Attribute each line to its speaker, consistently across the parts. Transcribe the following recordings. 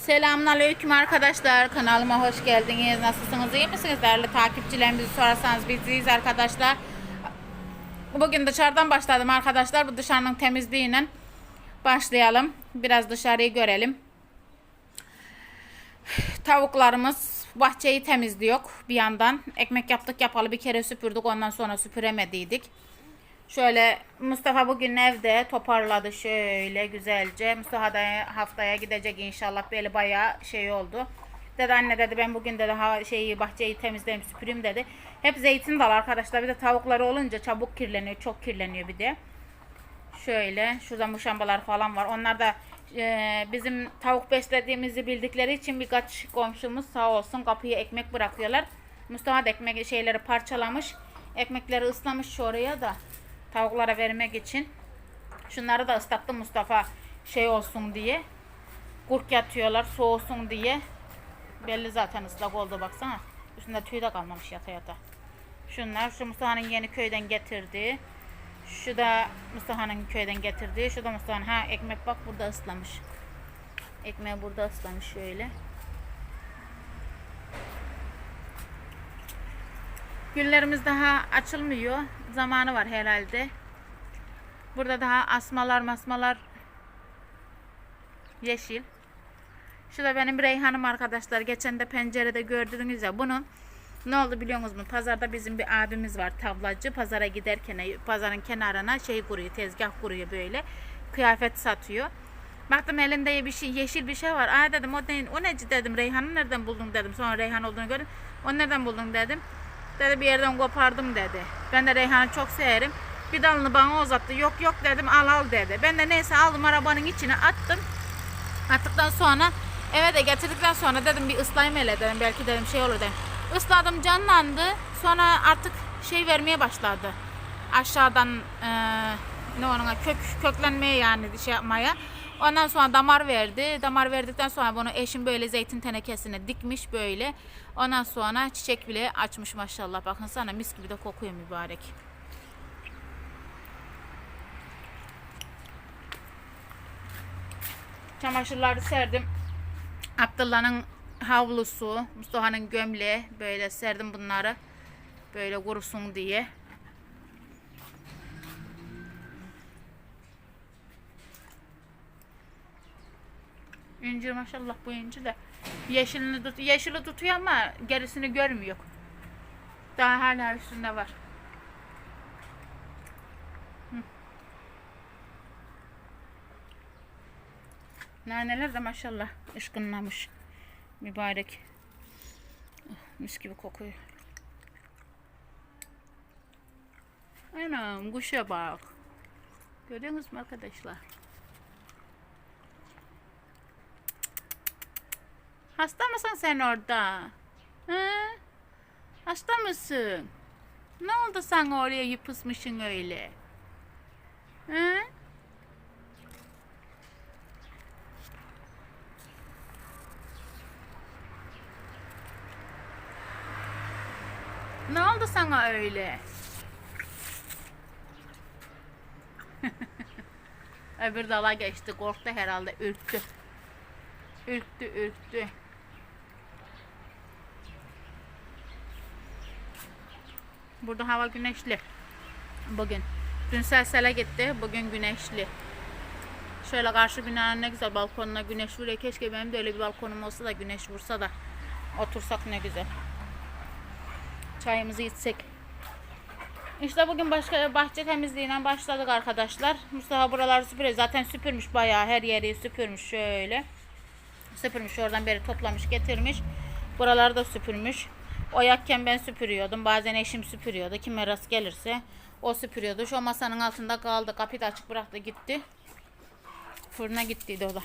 Speaker 1: Selamünaleyküm arkadaşlar. Kanalıma hoş geldiniz. Nasılsınız? iyi misiniz? Değerli takipçilerimizi sorarsanız biz iyiyiz arkadaşlar. Bugün dışarıdan başladım arkadaşlar. Bu dışarının temizliğiyle başlayalım. Biraz dışarıyı görelim. Tavuklarımız bahçeyi temizliyor bir yandan. Ekmek yaptık yapalı bir kere süpürdük. Ondan sonra süpüremediydik. Şöyle Mustafa bugün evde toparladı şöyle güzelce. Mustafa da haftaya gidecek inşallah böyle bayağı şey oldu. Dedi anne dedi ben bugün de daha şeyi bahçeyi temizleyeyim süpüreyim dedi. Hep zeytin dal arkadaşlar bir de tavukları olunca çabuk kirleniyor çok kirleniyor bir de. Şöyle şurada muşambalar falan var. Onlar da e, bizim tavuk beslediğimizi bildikleri için birkaç komşumuz sağ olsun kapıya ekmek bırakıyorlar. Mustafa da ekmek şeyleri parçalamış. Ekmekleri ıslamış oraya da tavuklara vermek için. Şunları da ıslattım Mustafa şey olsun diye. Kurk yatıyorlar soğusun diye. Belli zaten ıslak oldu baksana. Üstünde tüy de kalmamış yata yata. Şunlar şu Mustafa'nın yeni köyden getirdiği. Şu da Mustafa'nın köyden getirdiği. Şu da Mustafa'nın ha ekmek bak burada ıslamış. Ekmeği burada ıslamış şöyle. Güllerimiz daha açılmıyor. Zamanı var herhalde. Burada daha asmalar masmalar yeşil. Şu da benim reyhanım arkadaşlar. Geçen de pencerede gördünüz ya bunu. Ne oldu biliyor musunuz? Pazarda bizim bir abimiz var tablacı. Pazara giderken pazarın kenarına şey kuruyor, tezgah kuruyor böyle. Kıyafet satıyor. Baktım elinde bir şey yeşil bir şey var. Aa dedim o ne, o neci dedim. Reyhan'ı nereden buldun dedim. Sonra Reyhan olduğunu gördüm. O nereden buldun dedim. Dedi bir yerden kopardım dedi. Ben de Reyhan'ı çok severim. Bir dalını bana uzattı. Yok yok dedim al al dedi. Ben de neyse aldım arabanın içine attım. Attıktan sonra eve de getirdikten sonra dedim bir ıslayayım hele dedim. Belki dedim şey olur dedim. Isladım canlandı. Sonra artık şey vermeye başladı. Aşağıdan eee ne ona kök köklenmeye yani şey yapmaya. Ondan sonra damar verdi. Damar verdikten sonra bunu eşim böyle zeytin tenekesine dikmiş böyle. Ondan sonra çiçek bile açmış maşallah. Bakın sana mis gibi de kokuyor mübarek. Çamaşırları serdim. Abdullah'ın havlusu, Mustafa'nın gömleği böyle serdim bunları. Böyle kurusun diye. İncir maşallah bu incir de yeşilini tut yeşili tutuyor ama gerisini görmüyor. Daha hala üstünde var. Naneler de maşallah ışkınlamış. Mübarek. Oh, mis gibi kokuyor. Anam kuşa bak. Görüyorsunuz mu arkadaşlar? Hasta mısın sen orada? Hı? Hasta mısın? Ne oldu sen oraya yıpısmışsın öyle? Hı? Ne oldu sana öyle? Öbür dala geçti. Korktu herhalde. Ürktü. Ürktü, ürktü. Burada hava güneşli. Bugün. Dün selsele gitti. Bugün güneşli. Şöyle karşı binanın ne güzel balkonuna güneş vuruyor. Keşke benim de öyle bir balkonum olsa da güneş vursa da otursak ne güzel. Çayımızı içsek. İşte bugün başka bahçe temizliğinden başladık arkadaşlar. Mustafa buraları süpürüyor. Zaten süpürmüş bayağı her yeri süpürmüş şöyle. Süpürmüş oradan beri toplamış getirmiş. Buraları da süpürmüş. O yakken ben süpürüyordum. Bazen eşim süpürüyordu. Kime rast gelirse o süpürüyordu. Şu masanın altında kaldı. Kapıyı da açık bıraktı gitti. Fırına gittiydi o da.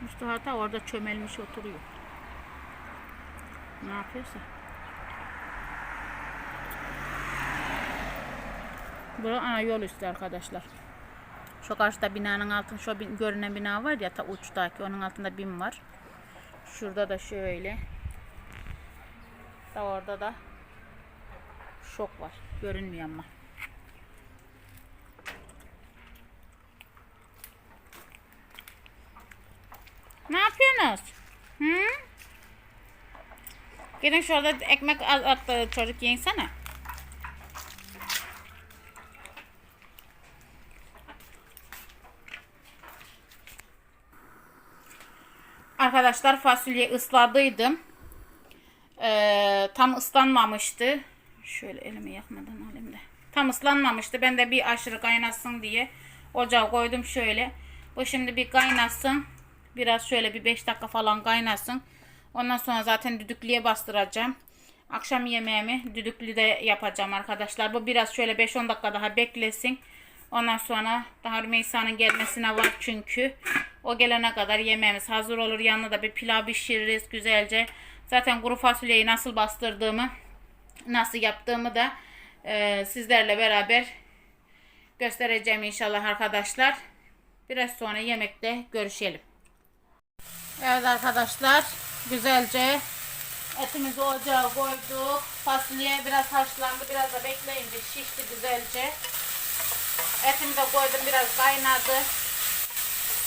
Speaker 1: Mustafa da orada çömelmiş oturuyor. Ne yapıyorsa. Bu ana yol üstü arkadaşlar. Şu karşıda binanın altında şu bin- görünen bina var ya ta uçtaki onun altında bin var. Şurada da şöyle. Da orada da şok var. Görünmüyor ama. Ne yapıyorsunuz? Hı? Gidin şurada ekmek at, at çocuk yiyinsene. Arkadaşlar fasulye ısladıydım. Ee, tam ıslanmamıştı. Şöyle elimi yakmadan alayım da. Tam ıslanmamıştı. Ben de bir aşırı kaynasın diye ocağa koydum şöyle. Bu şimdi bir kaynasın. Biraz şöyle bir 5 dakika falan kaynasın. Ondan sonra zaten düdüklüye bastıracağım. Akşam yemeğimi düdüklüde yapacağım arkadaşlar. Bu biraz şöyle 5-10 dakika daha beklesin. Ondan sonra daha Rümeysa'nın gelmesine var çünkü. O gelene kadar yemeğimiz hazır olur. Yanına da bir pilav pişiririz güzelce. Zaten kuru fasulyeyi nasıl bastırdığımı, nasıl yaptığımı da e, sizlerle beraber göstereceğim inşallah arkadaşlar. Biraz sonra yemekte görüşelim. Evet arkadaşlar güzelce etimizi ocağa koyduk. Fasulye biraz haşlandı. Biraz da bekleyince şişti güzelce. Etimi de koydum biraz kaynadı.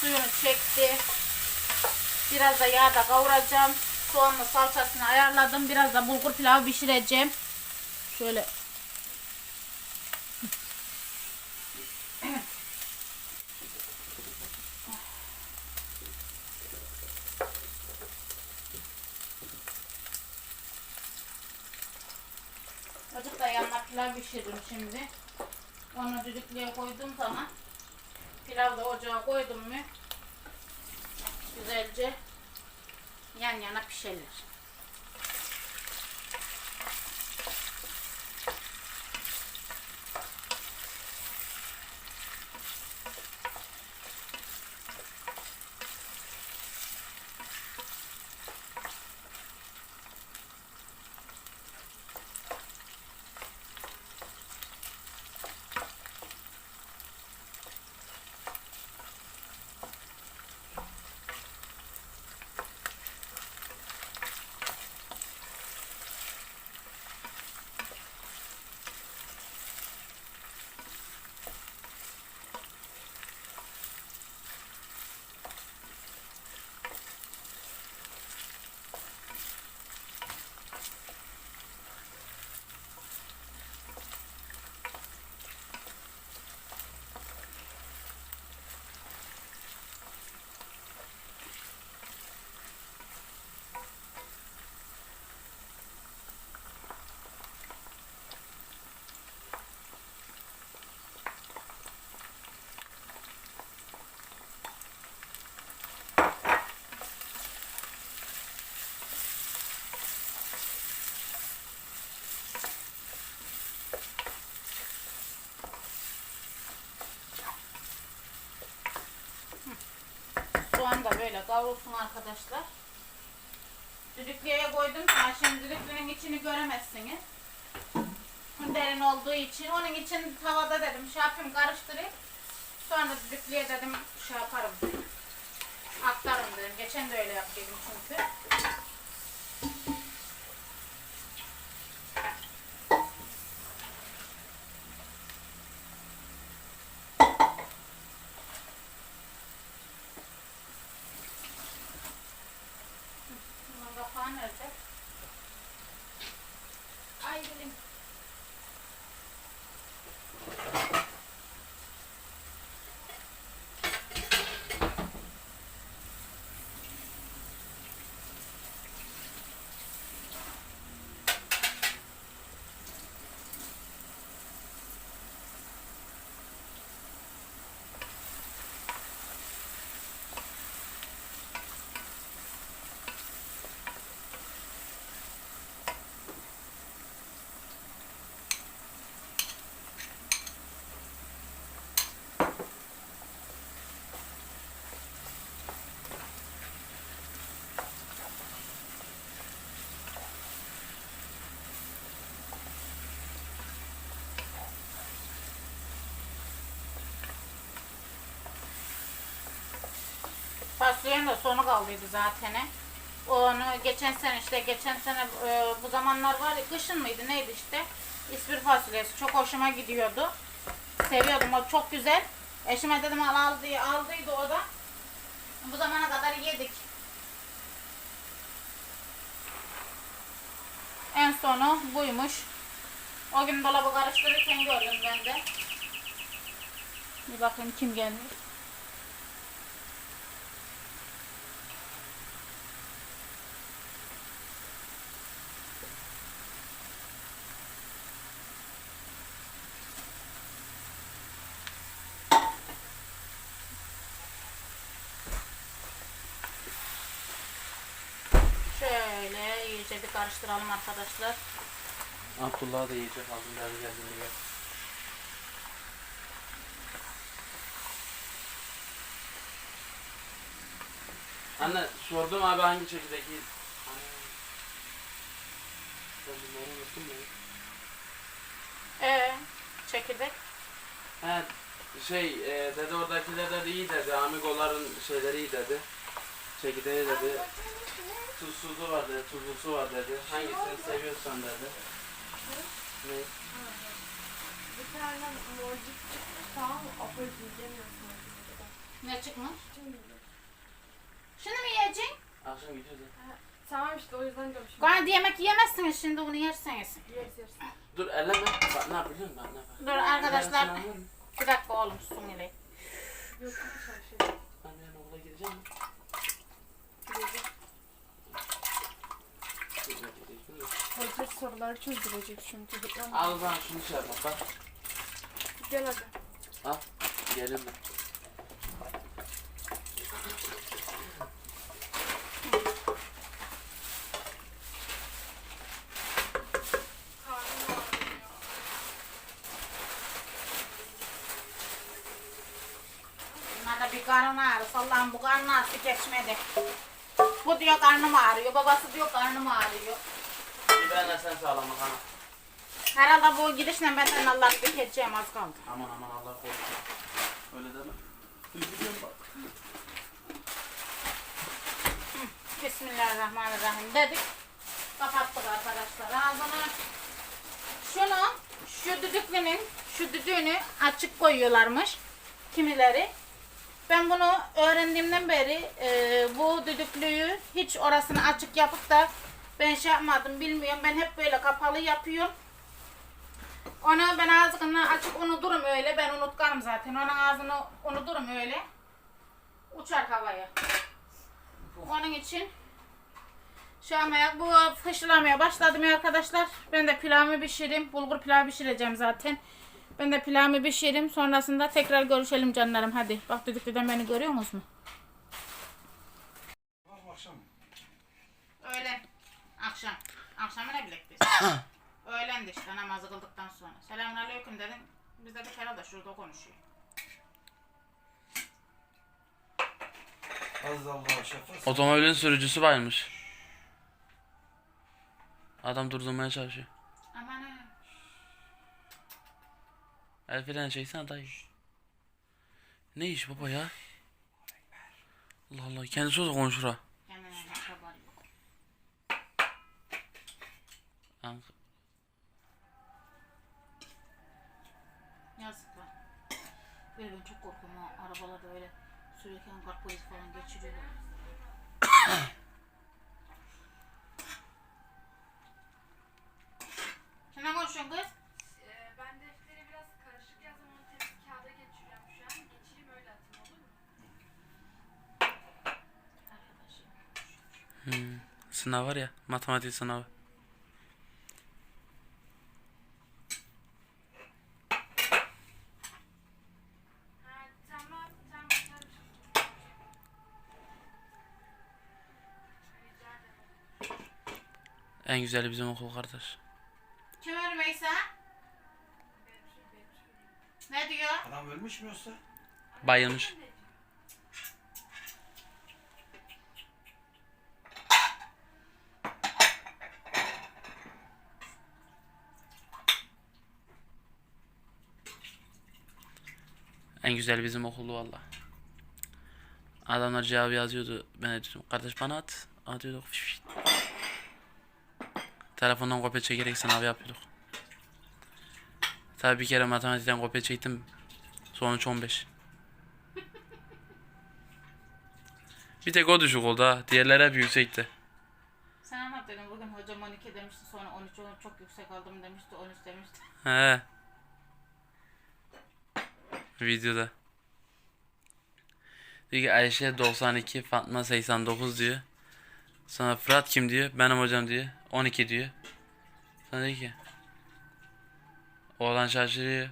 Speaker 1: Suyunu çekti. Biraz da yağda kavuracağım. Soğanla salçasını ayarladım. Biraz da bulgur pilavı pişireceğim. Şöyle Azıcık da yanına pilav pişiririm şimdi. Onu düdüklüye koyduğum zaman pilav da ocağa koydum mu güzelce yan yana pişirilir. Soğan da böyle kavrulsun arkadaşlar. Düdüklüye koydum. Ha, şimdi düdüklünün içini göremezsiniz. Derin olduğu için. Onun için tavada dedim şey yapayım karıştırayım. Sonra düdüklüye dedim şey yaparım. Aktarım dedim. Geçen de öyle yaptıydım çünkü. Nerede? Ay dilim. Fasulyenin de sonu kaldıydı zaten. Onu geçen sene işte geçen sene e, bu zamanlar var ya kışın mıydı neydi işte ispir fasulyesi çok hoşuma gidiyordu. Seviyordum o çok güzel. Eşime dedim al al diye aldıydı o da. Bu zamana kadar yedik. En sonu buymuş. O gün dolabı karıştırırken gördüm ben de. Bir bakayım kim gelmiş. Şöyle iyice bir karıştıralım arkadaşlar.
Speaker 2: Abdullah da yiyecek aldım geldi geldiğinde gel. Anne sordum abi hangi? Hani... Ben bunları unuttum ya.
Speaker 1: Ee, çekirdek.
Speaker 2: He şey e, dedi oradakiler dedi iyi dedi. Amigoların şeyleri iyi dedi. Çekirdeği dedi. Tuzsuzu var dedi, tuzlusu var dedi. Hangisini seviyorsan dedi. Ne?
Speaker 3: Bir tane morcik çıkmış tamam mı? Apır yiyemiyorsun.
Speaker 1: Ne çıkmış? Şunu mu yiyeceksin?
Speaker 2: Akşam gidiyoruz ya.
Speaker 3: Tamam işte o yüzden diyorum şimdi.
Speaker 1: Gayet yemek yiyemezsiniz şimdi bunu yerseniz.
Speaker 3: Yeriz yeriz.
Speaker 2: Dur elleme. Bak ne yapıyorsun? Bak ne bak.
Speaker 1: Dur arkadaşlar.
Speaker 2: Ben.
Speaker 1: Bir dakika oğlum susun hele.
Speaker 3: Yok bir şey.
Speaker 2: Ben yarın okula gideceğim mi?
Speaker 3: Gidecek.
Speaker 2: Gideceğim,
Speaker 3: Hoca soruları çözdürecek çünkü.
Speaker 2: Al bana şunu şey yap bak.
Speaker 3: Gel hadi.
Speaker 2: Al. Gelin ben.
Speaker 3: Karnım ağrıyor.
Speaker 1: Bunlarda bir karın ağrısı. Allah'ım bu karın ağrısı geçmedi. Bu diyor karnım ağrıyor. Babası diyor karnım ağrıyor.
Speaker 2: Bir ben de sen sağlama kana.
Speaker 1: Herhalde bu gidişle benden Allah bir geçeceğim az kaldı.
Speaker 2: Aman aman Allah korusun. Öyle deme. Üzülüyorum bak.
Speaker 1: Bismillahirrahmanirrahim dedik. Kapattık arkadaşlar ağzını. Şunu, şu düdüklünün, şu düdüğünü açık koyuyorlarmış kimileri. Ben bunu öğrendiğimden beri e, bu düdüklüyü hiç orasını açık yapıp da ben şey yapmadım bilmiyorum. Ben hep böyle kapalı yapıyorum. Onu ben ağzını açık unuturum öyle. Ben unutkanım zaten. Onun ağzını unuturum öyle. Uçar havaya. Onun için şu an ayak bu fışlamaya başladım ya arkadaşlar. Ben de pilavımı pişireyim. Bulgur pilavı pişireceğim zaten. Ben de pilavımı pişireyim. Sonrasında tekrar görüşelim canlarım. Hadi. Bak düdüklüden beni görüyor musunuz?
Speaker 4: Akşam.
Speaker 1: Akşam. Akşamı ne bilek biz? Öğlen de işte namazı kıldıktan sonra. Selamünaleyküm dedim. Biz de bir kere de şurada konuşuyor.
Speaker 4: Az Allah şefas.
Speaker 2: Otomobilin sürücüsü varmış. Adam durdurmaya çalışıyor.
Speaker 1: Aman ha.
Speaker 2: El freni çeksene dayı. Ne iş baba ya? Allah Allah kendisi o da konuşur ha.
Speaker 1: Böyle ben çok korkuyorum ha. Arabalarda öyle sürerken kalp polisi falan geçiriyorlar. Kimle konuşuyorsun kız?
Speaker 3: Ee, ben defteri biraz karışık yazdım. Onu temiz kağıda geçiriyorum şu an. Geçireyim öyle atayım olur mu?
Speaker 1: Arkadaşım.
Speaker 2: Hmm. Sınav var ya matematik sınavı.
Speaker 3: Ha, tamam tamam atarım. Rica ederim.
Speaker 2: En güzeli bizim okul kardeş.
Speaker 1: Kim ölmeyse? Ne diyor?
Speaker 4: Adam ölmüş mü yoksa?
Speaker 2: Bayılmış. En güzel bizim okuldu valla. Adamlar cevabı yazıyordu. Ben de dedim kardeş bana at. atıyorduk. Fişt. Telefondan kopya çekerek sınav yapıyorduk. Tabii bir kere matematikten kopya çektim. Sonuç 15. Bir tek o düşük oldu ha. Diğerleri hep yüksekti.
Speaker 1: Sen anlat dedim bugün hocam 12 demişti sonra 13 oldu çok yüksek aldım demişti 13 demişti.
Speaker 2: He. Videoda. Diyor ki Ayşe 92, Fatma 89 diyor. Sonra Fırat kim diyor? Benim hocam diyor. 12 diyor. Sonra diyor ki Oğlan şaşırıyor.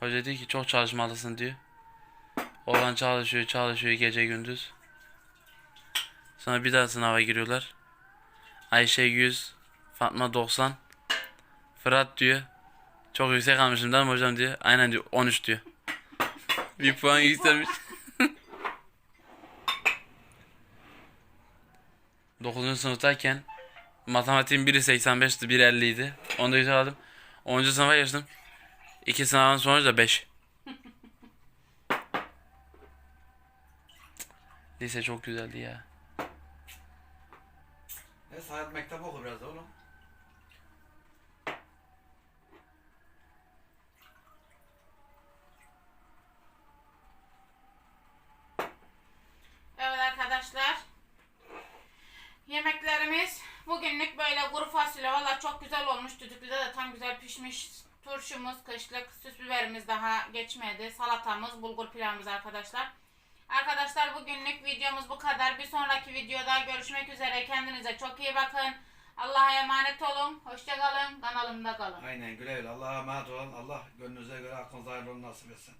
Speaker 2: Hoca diyor ki çok çalışmalısın diyor. Oğlan çalışıyor, çalışıyor gece gündüz. Sonra bir daha sınava giriyorlar. Ayşe 100, Fatma 90. Fırat diyor. Çok yüksek almışım değil mi hocam diyor. Aynen diyor 13 diyor. bir puan yükselmiş. 9. sınıftayken matematiğin biri 85'ti, biri 50 idi. Onda yüksek aldım. 10. sınıfa geçtim. İki sınavın sonucu da 5. Lise çok güzeldi ya.
Speaker 4: Neyse hayat mektebi oku biraz da oğlum.
Speaker 1: Evet arkadaşlar. Yemeklerimiz bugünlük böyle kuru fasulye valla çok güzel olmuş. Düdüklüde de tam güzel pişmiş. Turşumuz, kışlık süs biberimiz daha geçmedi. Salatamız, bulgur pilavımız arkadaşlar. Arkadaşlar bugünlük videomuz bu kadar. Bir sonraki videoda görüşmek üzere. Kendinize çok iyi bakın. Allah'a emanet olun. Hoşçakalın. Kanalımda kalın.
Speaker 4: Aynen güle güle. Allah'a emanet olun. Allah gönlünüze göre aklınıza hayırlı nasip etsin.